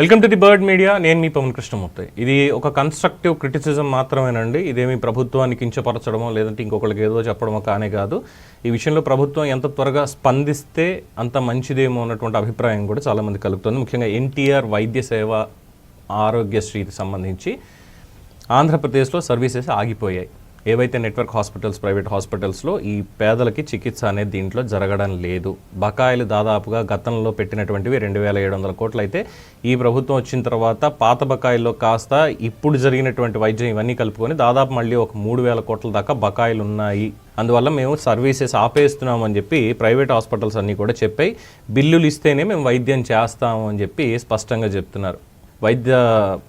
Welcome to the Bird Media. నేను మీ పవన్ కృష్ణమూర్తి. ఇది ఒక కన్స్ట్రక్టివ్ క్రిటిసిజం మాత్రమేనండి. ఇదేమి ప్రభుత్వాన్ని కించపరచడమో లేదంటే ఇంకొకరికి ఏదో చెప్పడమో కానే కాదు. ఈ విషయంలో ప్రభుత్వం ఎంత త్వరగా స్పందిస్తే అంత మంచిదేమో అన్నటువంటి అభిప్రాయం కూడా చాలామంది కలుగుతుంది. ముఖ్యంగా ఎన్టీఆర్ వైద్య సేవ ఆరోగ్యశ్రీకి సంబంధించి ఆంధ్రప్రదేశ్లో సర్వీసెస్ ఆగిపోయాయి. ఏవైతే నెట్వర్క్ హాస్పిటల్స్ ప్రైవేట్ హాస్పిటల్స్లో ఈ పేదలకి చికిత్స అనేది దీంట్లో జరగడం లేదు. బకాయిలు దాదాపుగా గతంలో పెట్టినటువంటివి రెండు వేల ఏడు వందల కోట్లు అయితే ఈ ప్రభుత్వం వచ్చిన తర్వాత పాత బకాయిల్లో కాస్త ఇప్పుడు జరిగినటువంటి వైద్యం ఇవన్నీ కలుపుకొని దాదాపు మళ్ళీ ఒక మూడు వేల కోట్ల దాకా బకాయిలు ఉన్నాయి. అందువల్ల మేము సర్వీసెస్ ఆపేస్తున్నాం అని చెప్పి ప్రైవేట్ హాస్పిటల్స్ అన్నీ కూడా చెప్పాయి. బిల్లులు ఇస్తేనే మేము వైద్యం చేస్తాము అని చెప్పి స్పష్టంగా చెప్తున్నారు. వైద్య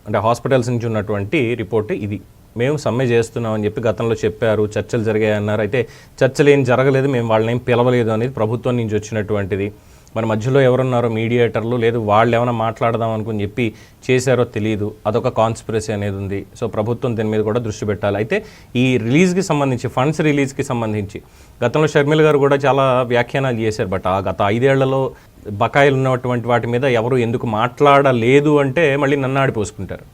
అంటే హాస్పిటల్స్ నుంచి ఉన్నటువంటి రిపోర్ట్ ఇది. మేము సమ్మె చేస్తున్నాం అని చెప్పి గతంలో చెప్పారు చర్చలు జరిగాయి అన్నారు. అయితే చర్చలు ఏం జరగలేదు మేము వాళ్ళని ఏం పిలవలేదు అనేది ప్రభుత్వం నుంచి వచ్చినటువంటిది. మరి మధ్యలో ఎవరున్నారో మీడియేటర్లు లేదు వాళ్ళు ఏమైనా మాట్లాడదాం అనుకుని చెప్పి చేశారో తెలియదు అదొక కాన్స్పిరసీ అనేది ఉంది. సో ప్రభుత్వం దీని మీద కూడా దృష్టి పెట్టాలి. అయితే ఈ రిలీజ్కి సంబంధించి ఫండ్స్ రిలీజ్కి సంబంధించి గతంలో షర్మిల గారు కూడా చాలా వ్యాఖ్యానాలు చేశారు. బట్ ఆ గత ఐదేళ్ళలో బకాయిలు ఉన్నటువంటి వాటి మీద ఎవరు ఎందుకు మాట్లాడలేదు అంటే మళ్ళీ నన్నాడి పోసుకుంటారు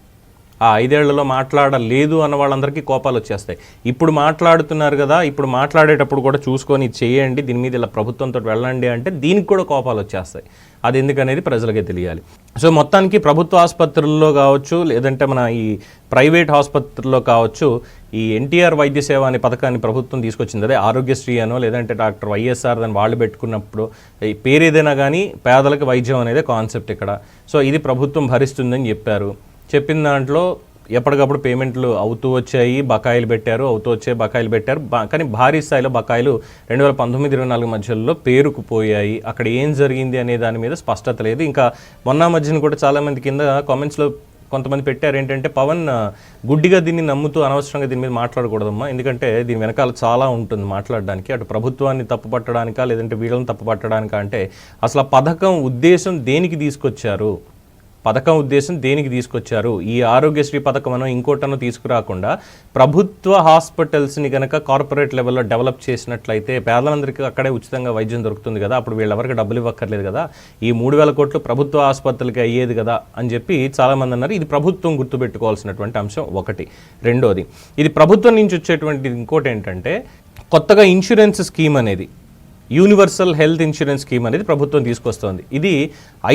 ఆ ఐదేళ్ళలో మాట్లాడలేదు అన్న వాళ్ళందరికీ కోపాలు వచ్చేస్తాయి. ఇప్పుడు మాట్లాడుతున్నారు కదా ఇప్పుడు మాట్లాడేటప్పుడు కూడా చూసుకొని చేయండి దీని మీద ఇలా ప్రభుత్వంతో వెళ్ళండి అంటే దీనికి కూడా కోపాలు వచ్చేస్తాయి. అది ఎందుకనేది ప్రజలకే తెలియాలి. సో మొత్తానికి ప్రభుత్వ ఆసుపత్రుల్లో కావచ్చు లేదంటే మన ఈ ప్రైవేట్ ఆసుపత్రుల్లో కావచ్చు ఈ ఎన్టీఆర్ వైద్య సేవ అనే పథకాన్ని ప్రభుత్వం తీసుకొచ్చింది. అదే ఆరోగ్యశ్రీ అనో లేదంటే డాక్టర్ వైఎస్ఆర్ అని వాళ్ళు పెట్టుకున్నప్పుడు ఈ పేరు ఏదైనా కానీ పేదలకు వైద్యం అనేది కాన్సెప్ట్ ఇక్కడ. సో ఇది ప్రభుత్వం భరిస్తుందని చెప్పారు. చెప్పిన దాంట్లో ఎప్పటికప్పుడు పేమెంట్లు అవుతూ వచ్చాయి బకాయిలు పెట్టారు అవుతూ వచ్చే బకాయిలు పెట్టారు. కానీ భారీ స్థాయిలో బకాయిలు రెండు వేల పంతొమ్మిది ఇరవై నాలుగు మధ్యలో పేరుకుపోయాయి. అక్కడ ఏం జరిగింది అనే దాని మీద స్పష్టత లేదు. ఇంకా మొన్న మధ్యన కూడా చాలామంది కింద కామెంట్స్లో కొంతమంది పెట్టారు. ఏంటంటే పవన్ గుడ్డిగా దీన్ని నమ్ముతూ అనవసరంగా దీని మీద మాట్లాడకూడదమ్మా. ఎందుకంటే దీని వెనకాల చాలా ఉంటుంది మాట్లాడడానికి. అటు ప్రభుత్వాన్ని తప్పుపట్టడానికా లేదంటే వీళ్ళని తప్పుపట్టడానికా అంటే అసలు ఆ పథకం ఉద్దేశం దేనికి తీసుకొచ్చారు? పథకం ఉద్దేశం దేనికి తీసుకొచ్చారు? ఈ ఆరోగ్యశ్రీ పథకం అనో ఇంకోటనో తీసుకురాకుండా ప్రభుత్వ హాస్పిటల్స్ని కనుక కార్పొరేట్ లెవెల్లో డెవలప్ చేసినట్లయితే పేదలందరికీ అక్కడే ఉచితంగా వైద్యం దొరుకుతుంది కదా. అప్పుడు వీళ్ళెవరికి డబ్బులు ఇవ్వక్కర్లేదు కదా. ఈ మూడు వేల కోట్లు ప్రభుత్వ ఆసుపత్రులకి అయ్యేది కదా అని చెప్పి చాలామంది అన్నారు. ఇది ప్రభుత్వం గుర్తుపెట్టుకోవాల్సినటువంటి అంశం ఒకటి. రెండోది ఇది ప్రభుత్వం నుంచి వచ్చేటువంటి ఇంకోటి ఏంటంటే కొత్తగా ఇన్సూరెన్స్ స్కీమ్ అనేది యూనివర్సల్ హెల్త్ ఇన్సూరెన్స్ స్కీమ్ అనేది ప్రభుత్వం తీసుకొస్తోంది. ఇది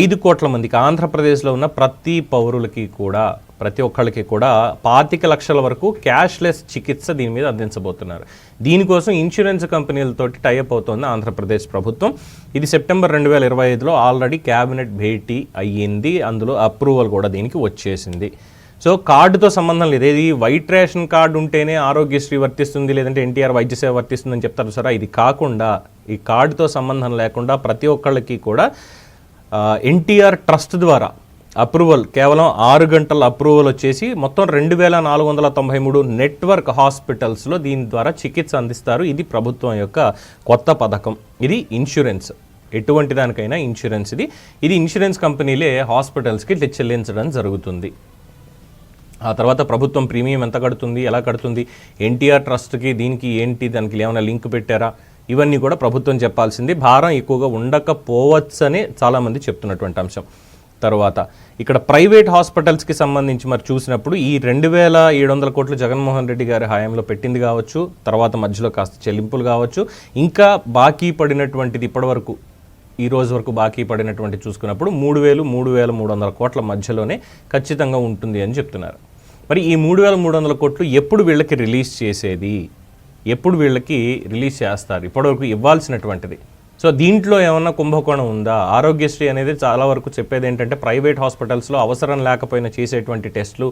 ఐదు కోట్ల మందికి ఆంధ్రప్రదేశ్లో ఉన్న ప్రతి పౌరులకి కూడా ప్రతి ఒక్కళ్ళకి కూడా పాతిక లక్షల వరకు క్యాష్లెస్ చికిత్స దీని మీద అందించబోతున్నారు. దీనికోసం ఇన్సూరెన్స్ కంపెనీలతోటి టైఅప్ అవుతోంది ఆంధ్రప్రదేశ్ ప్రభుత్వం. ఇది సెప్టెంబర్ రెండు వేల ఇరవై ఐదులో ఆల్రెడీ క్యాబినెట్ భేటీ అయ్యింది. అందులో అప్రూవల్ కూడా దీనికి వచ్చేసింది. సో కార్డుతో సంబంధం లేదు. ఇది వైట్ రేషన్ కార్డు ఉంటేనే ఆరోగ్యశ్రీ వర్తిస్తుంది లేదంటే ఎన్టీఆర్ వైద్య సేవ వర్తిస్తుంది అని చెప్తారు సరే. ఇది కాకుండా ఈ కార్డుతో సంబంధం లేకుండా ప్రతి ఒక్కళ్ళకి కూడా ఎన్టీఆర్ ట్రస్ట్ ద్వారా అప్రూవల్ కేవలం ఆరు గంటల అప్రూవల్ వచ్చేసి మొత్తం రెండు వేల నాలుగు వందల తొంభై మూడు నెట్వర్క్ హాస్పిటల్స్లో దీని ద్వారా చికిత్స అందిస్తారు. ఇది ప్రభుత్వం యొక్క కొత్త పథకం. ఇది ఇన్సూరెన్స్. ఎటువంటి దానికైనా ఇన్సూరెన్స్ ఇది. ఇది ఇన్సూరెన్స్ కంపెనీలే హాస్పిటల్స్కి చెల్లించడం జరుగుతుంది. ఆ తర్వాత ప్రభుత్వం ప్రీమియం ఎంత కడుతుంది ఎలా కడుతుంది ఎన్టీఆర్ ట్రస్ట్కి దీనికి ఏంటి దానికి ఏమైనా లింక్ పెట్టారా ఇవన్నీ కూడా ప్రభుత్వం చెప్పాల్సింది. భారం ఎక్కువగా ఉండకపోవచ్చని చాలామంది చెప్తున్నటువంటి అంశం. తర్వాత ఇక్కడ ప్రైవేట్ హాస్పిటల్స్కి సంబంధించి మరి చూసినప్పుడు ఈ రెండు వేల ఏడు వందల కోట్లు జగన్మోహన్ రెడ్డి గారి హయాంలో పెట్టింది కావచ్చు తర్వాత మధ్యలో కాస్త చెల్లింపులు కావచ్చు. ఇంకా బాకీ పడినటువంటిది ఇప్పటివరకు ఈ రోజు వరకు బాకీ పడినటువంటి చూసుకున్నప్పుడు మూడు వేలు మూడు వేల మూడు వందల కోట్ల మధ్యలోనే ఖచ్చితంగా ఉంటుంది అని చెప్తున్నారు. మరి ఈ మూడు వేల మూడు వందల కోట్లు ఎప్పుడు వీళ్ళకి రిలీజ్ చేసేది? ఎప్పుడు వీళ్ళకి రిలీజ్ చేస్తారు? ఇప్పటివరకు ఇవ్వాల్సినటువంటిది. సో దీంట్లో ఏమన్నా కుంభకోణం ఉందా? ఆరోగ్యశ్రీ అనేది చాలా వరకు చెప్పేది ఏంటంటే ప్రైవేట్ హాస్పిటల్స్లో అవసరం లేకపోయినా చేసేటువంటి టెస్టులు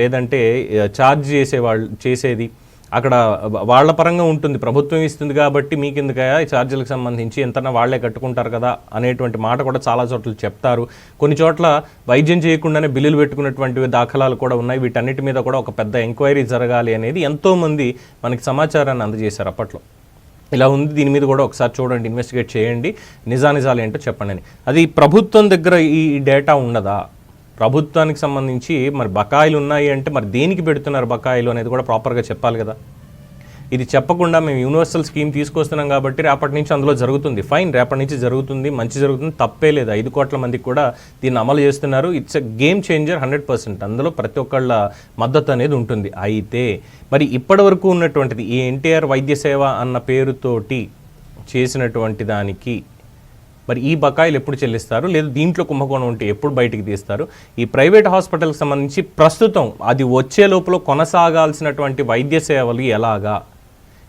లేదంటే ఛార్జ్ చేసే వాళ్ళు చేసేది. అక్కడ వాళ్ళ పరంగా ఉంటుంది. ప్రభుత్వం ఇస్తుంది కాబట్టి మీకు ఎందుకయా ఈ ఛార్జీలకు సంబంధించి ఎంతనా వాళ్ళే కట్టుకుంటారు కదా అనేటువంటి మాట కూడా చాలా చోట్ల చెప్తారు. కొన్ని చోట్ల వైద్యం చేయకుండానే బిల్లులు పెట్టుకున్నటువంటి దాఖలాలు కూడా ఉన్నాయి. వీటన్నిటి మీద కూడా ఒక పెద్ద ఎంక్వైరీ జరగాలి అనేది ఎంతోమంది మనకి సమాచారాన్ని అందజేశారు అప్పట్లో. ఇలా ఉంది. దీని మీద కూడా ఒకసారి చూడండి ఇన్వెస్టిగేట్ చేయండి. నిజానిజాలు ఏంటో చెప్పండి అని. అది ప్రభుత్వం దగ్గర ఈ ఈ డేటా ఉండదా ప్రభుత్వానికి సంబంధించి మరి బకాయిలు ఉన్నాయి అంటే మరి దేనికి పెడుతున్నారు బకాయిలు అనేది కూడా ప్రాపర్గా చెప్పాలి కదా. ఇది చెప్పకుండా మేము యూనివర్సల్ స్కీమ్ తీసుకొస్తున్నాం కాబట్టి రేపటి నుంచి అందులో జరుగుతుంది. ఫైన్ రేపటి నుంచి జరుగుతుంది మంచి జరుగుతుంది తప్పే లేదు. ఐదు కోట్ల మందికి కూడా దీన్ని అమలు చేస్తున్నారు. It's a game changer hundred percent అందులో ప్రతి ఒక్కళ్ళ మద్దతు అనేది ఉంటుంది. అయితే మరి ఇప్పటి వరకు ఉన్నటువంటిది ఈ ఎన్టీఆర్ వైద్య సేవ అన్న పేరుతోటి చేసినటువంటి దానికి మరి ఈ బకాయిలు ఎప్పుడు చెల్లిస్తారు? లేదు దీంట్లో కుంభకోణం ఉంటే ఎప్పుడు బయటికి తీస్తారు? ఈ ప్రైవేట్ హాస్పిటల్కి సంబంధించి ప్రస్తుతం అది వచ్చే లోపల కొనసాగాల్సినటువంటి వైద్య సేవలు ఎలాగా?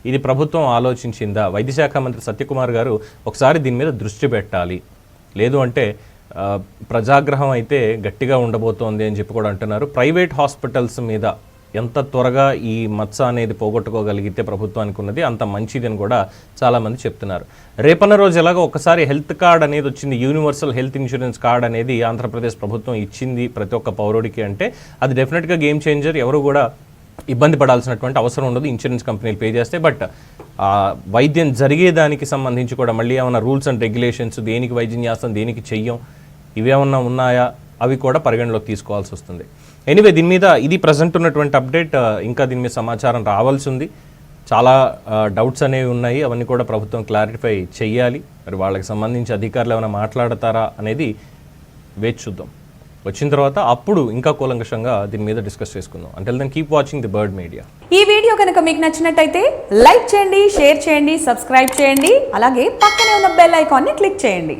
ఇది ప్రభుత్వం ఆలోచించిందా? వైద్య శాఖ మంత్రి సత్యకుమార్ గారు ఒకసారి దీని మీద దృష్టి పెట్టాలి. లేదు అంటే ప్రజాగ్రహం అయితే గట్టిగా ఉండబోతోంది అని చెప్పి కూడా అంటున్నారు. ప్రైవేట్ హాస్పిటల్స్ మీద ఎంత త్వరగా ఈ మత్స అనేది పోగొట్టుకోగలిగితే ప్రభుత్వానికి ఉన్నది అంత మంచిది అని కూడా చాలామంది చెప్తున్నారు. రేపన్న రోజు ఎలాగో ఒకసారి హెల్త్ కార్డ్ అనేది వచ్చింది యూనివర్సల్ హెల్త్ ఇన్సూరెన్స్ కార్డ్ అనేది ఆంధ్రప్రదేశ్ ప్రభుత్వం ఇచ్చింది ప్రతి ఒక్క పౌరుడికి అంటే అది డెఫినెట్గా గేమ్ చేంజర్ ఎవరు కూడా ఇబ్బంది పడాల్సినటువంటి అవసరం ఉండదు ఇన్సూరెన్స్ కంపెనీలు పే చేస్తే. బట్ వైద్యం జరిగేదానికి సంబంధించి కూడా మళ్ళీ ఏమైనా రూల్స్ అండ్ రెగ్యులేషన్స్ దేనికి వైద్యం చేస్తాం దేనికి చెయ్యం ఇవేమన్నా ఉన్నాయా అవి కూడా పరిగణలోకి తీసుకోవాల్సి వస్తుంది. ఎనీవే దీని మీద ఇది ప్రజెంట్ ఉన్నటువంటి అప్డేట్ uh, ఇంకా దీని మీద సమాచారం రావాల్సి ఉంది. చాలా uh, డౌట్స్ అనేవి ఉన్నాయి. అవన్నీ కూడా ప్రభుత్వం క్లారిఫై చేయాలి మరి వాళ్ళకి సంబంధించి అధికారులు ఏమైనా మాట్లాడతారా అనేది వేచి చూద్దాం. వచ్చిన తర్వాత అప్పుడు ఇంకా కూలంకషంగా దీని మీద డిస్కస్ చేసుకుందాం. అంటే then keep watching the Bird Media ఈ వీడియో కనుక మీకు నచ్చినట్టయితే లైక్ చేయండి షేర్ చేయండి సబ్స్క్రైబ్ చేయండి. అలాగే పక్కనే ఉన్న బెల్ ఐకాన్ని క్లిక్ చేయండి.